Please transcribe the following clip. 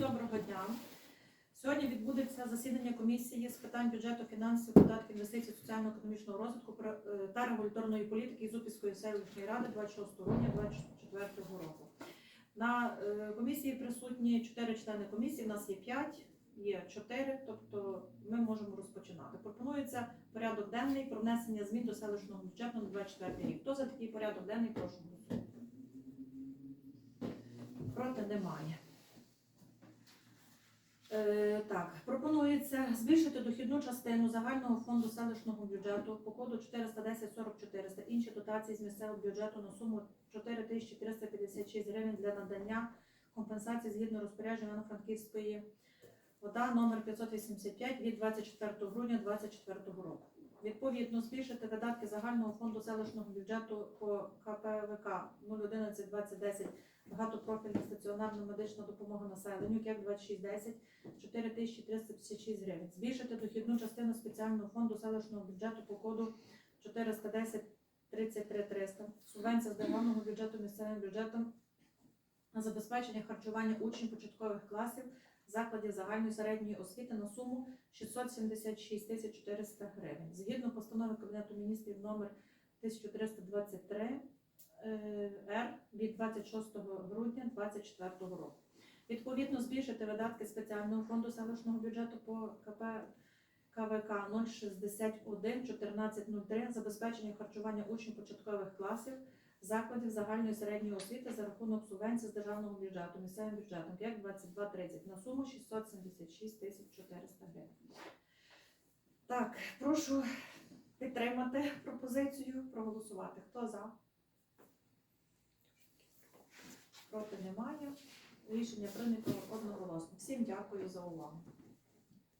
доброго дня. Сьогодні відбудеться засідання комісії з питань бюджету, фінансів, податків, інвестицій, соціально-економічного розвитку е, та регуляторної політики Ізупільської селищної ради 26 грудня 2024 року. На е, комісії присутні 4 члени комісії. У нас є 5, є 4, тобто ми можемо розпочинати. Пропонується порядок денний про внесення змін до селищного бюджету на 24 рік. Хто за такий порядок денний, прошу голосувати. Проти немає. Так, пропонується збільшити дохідну частину загального фонду селищного бюджету по коду 410 40 400 інші дотації з місцевого бюджету на суму 4356 гривень для надання компенсації згідно розпорядження Івано-Франківської вода номер 585 від 24 грудня 2024 року. Відповідно, збільшити видатки загального фонду селищного бюджету по КПВК 011 2010 багатопрофільна стаціонарна медична допомога населенню КЕК 2610 4356 гривень. Збільшити дохідну частину спеціального фонду селищного бюджету по коду 410 33 300. Субвенція з державного бюджету місцевим бюджетом на забезпечення харчування учнів початкових класів закладів загальної середньої освіти на суму 676 тисяч 400 гривень. Згідно постанови Кабінету міністрів номер 1323 е, Р від 26 грудня 2024 року. Відповідно, збільшити видатки спеціального фонду селищного бюджету по КП КВК 061 1403 забезпечення харчування учнів початкових класів закладів загальної середньої освіти за рахунок субвенції з державного бюджету місцевим бюджетом як 2230 на суму 676 тисяч 400 гривень. Так, прошу підтримати пропозицію, проголосувати. Хто за? Проти немає. Рішення прийнято одноголосно. Всім дякую за увагу.